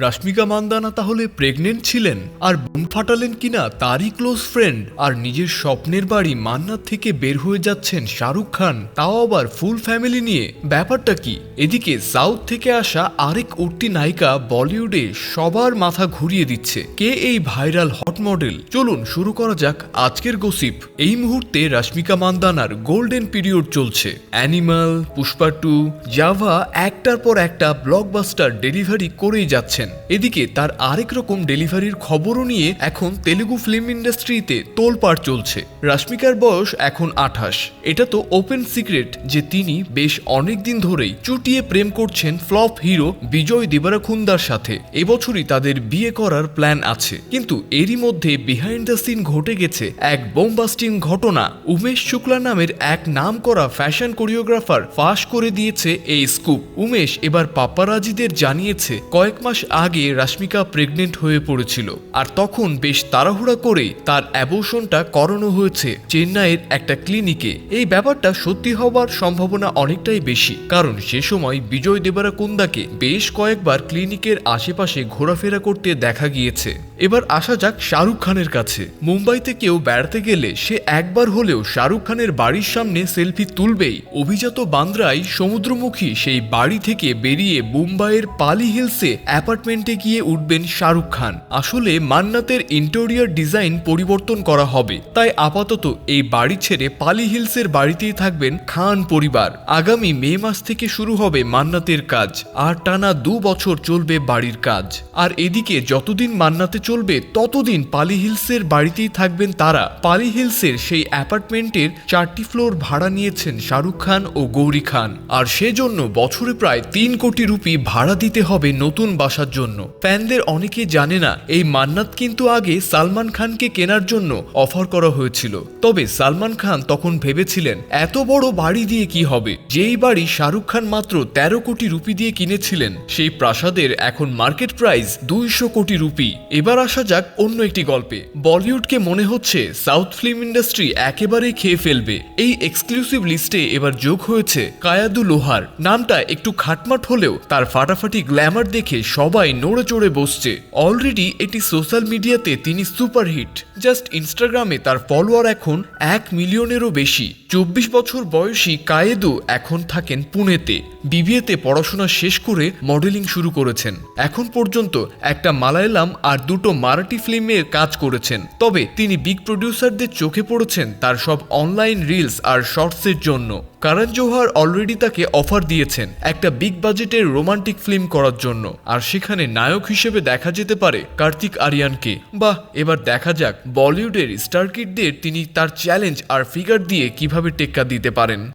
রাশ্মিকা মান্দানা তাহলে প্রেগনেন্ট ছিলেন? আর বোন ফাটালেন কিনা তারই ক্লোজ ফ্রেন্ড আর নিজের স্বপ্নের বাড়ি মান্নাত থেকে বের হয়ে যাচ্ছেন শাহরুখ খান। তাও আবার ফুল ফ্যামিলি নিয়ে। ব্যাপারটা কি? এদিকে সাউথ থেকে আসা আরেক উঠতি নায়িকা বলিউডে সবার মাথা ঘুরিয়ে দিচ্ছে। কে এই ভাইরাল হট মডেল চলুন শুরু করা যাক আজকের গোসিপ এই মুহূর্তে রাশ্মিকা মান্দানার গোল্ডেন পিরিয়ড চলছে। অ্যানিমাল পুষ্পা টু জাভা একটার পর একটা ব্লকবাস্টার ডেলিভারি করেই যাচ্ছেন। এদিকে তার আরেক রকম ডেলিভারির খবরও নিয়ে এখন তেলেগু ফিল্ম ইন্ডাস্ট্রিতে তোলপাড় চলছে। রাশ্মিকার বয়স এখন আঠাশ। এটা তো ওপেন সিক্রেট যে তিনি বেশ অনেক দিন ধরেই চুটিয়ে প্রেম করছেন ফ্লপ হিরো বিজয় দেবারাখুন্দার সাথে। এবছরই তাদের বিয়ে করার প্ল্যান আছে। কিন্তু এরই মধ্যে বিহাইন্ড দ্য সিন ঘটে গেছে এক বোমবাস্টিং ঘটনা। উমেশ শুক্লা নামের এক নাম করা ফ্যাশন কোরিওগ্রাফার ফাঁস করে দিয়েছে এই স্কুপ উমেশ এবার পাপ্পারাজিদের জানিয়েছে, কয়েক মাস আগে রাশ্মিকা প্রেগনেন্ট হয়ে পড়েছিল। আর তখন বেশ তাড়াহুড়া করে তার অ্যাবোশনটা করানো হয়েছে চেন্নাইয়ের একটা ক্লিনিকে এই ব্যাপারটা সত্যি হবার সম্ভাবনা অনেকটাই বেশি। কারণ সে সময় বিজয় দেবারাকুন্দাকে বেশ কয়েকবার ক্লিনিকের আশেপাশে ঘোরাফেরা করতে দেখা গিয়েছে। এবার আসা যাক শাহরুখ খানের কাছে। মুম্বাইতে কেউ বেড়াতে গেলে সে একবার হলেও শাহরুখ খানের বাড়ির সামনে সেলফি তুলবেই। অভিজাত বান্দ্রায় সমুদ্রমুখী সেই বাড়ি থেকে বেরিয়ে মুম্বাইয়ের পালি হিলসে অ্যাপার্টমেন্টে গিয়ে উঠবেন শাহরুখ খান। আসলে মান্নাতের ইন্টেরিয়র ডিজাইন পরিবর্তন করা হবে। তাই আপাতত এই বাড়ি ছেড়ে পালি হিলসের বাড়িতেই থাকবেন খান পরিবার। আগামী মে মাস থেকে শুরু হবে মান্নাতের কাজ। আর টানা দু বছর চলবে বাড়ির কাজ। আর এদিকে যতদিন মান্নাতে চলবে, ততদিন পালি হিলসের বাড়িতেই থাকবেন তারা। পালি হিলসের সেই অ্যাপার্টমেন্টের চারটি ফ্লোর ভাড়া নিয়েছেন শাহরুখ খান ও গৌরী খান। আর সেজন্য বছরে প্রায় তিন কোটি রুপি ভাড়া দিতে হবে নতুন বাসার জন্য। ফ্যানদের অনেকে জানে না, এই মান্নাত কিন্তু আগে সালমান খানকে কেনার জন্য অফার করা হয়েছিল। তবে সালমান খান তখন ভেবেছিলেন, এত বড় বাড়ি দিয়ে কি হবে? যেই বাড়ি শাহরুখ খান মাত্র তেরো কোটি রুপি দিয়ে কিনেছিলেন, সেই প্রাসাদের এখন মার্কেট প্রাইস দুইশো কোটি রুপি। এবার আসা যাক অন্য একটি গল্পে। বলিউডকে মনে হচ্ছে, সাউথ ফিল্ম ইন্ডাস্ট্রি একেবারেই খেয়ে ফেলবে। এই এক্সক্লুসিভ লিস্টে এবার যোগ হয়েছে কায়াদু লোহার। নামটা একটু খাটমাট হলেও তার ফাটাফাটি গ্ল্যামার দেখে সবাই নড়ে চড়ে বসছে। অলরেডি এটি সোশ্যাল মিডিয়াতে তিনি সুপারহিট জাস্ট ইনস্টাগ্রামে তার ফলোয়ার এখন এক মিলিয়নেরও বেশি। চব্বিশ বছর বয়সী কায়েদু এখন থাকেন পুনেতে। বিবিএতে পড়াশোনা শেষ করে মডেলিং শুরু করেছেন। এখন পর্যন্ত একটা মালায়ালাম আর দুটো মারাঠি ফিল্মের কাজ করেছেন। তবে তিনি বিগ প্রডিউসারদের চোখে পড়েছেন তার সব অনলাইন রিলস আর শর্টসের জন্য। কারণ জোহার অলরেডি তাকে অফার দিয়েছেন একটা বিগ বাজেটের রোমান্টিক ফিল্ম করার জন্য। আর সেখানে নায়ক হিসেবে দেখা যেতে পারে কার্তিক আরিয়ানকে। বাহ, এবার দেখা যাক বলিউডের স্টারকিটদের তিনি তার চ্যালেঞ্জ আর ফিগার দিয়ে কীভাবে টেক্কা দিতে পারেন।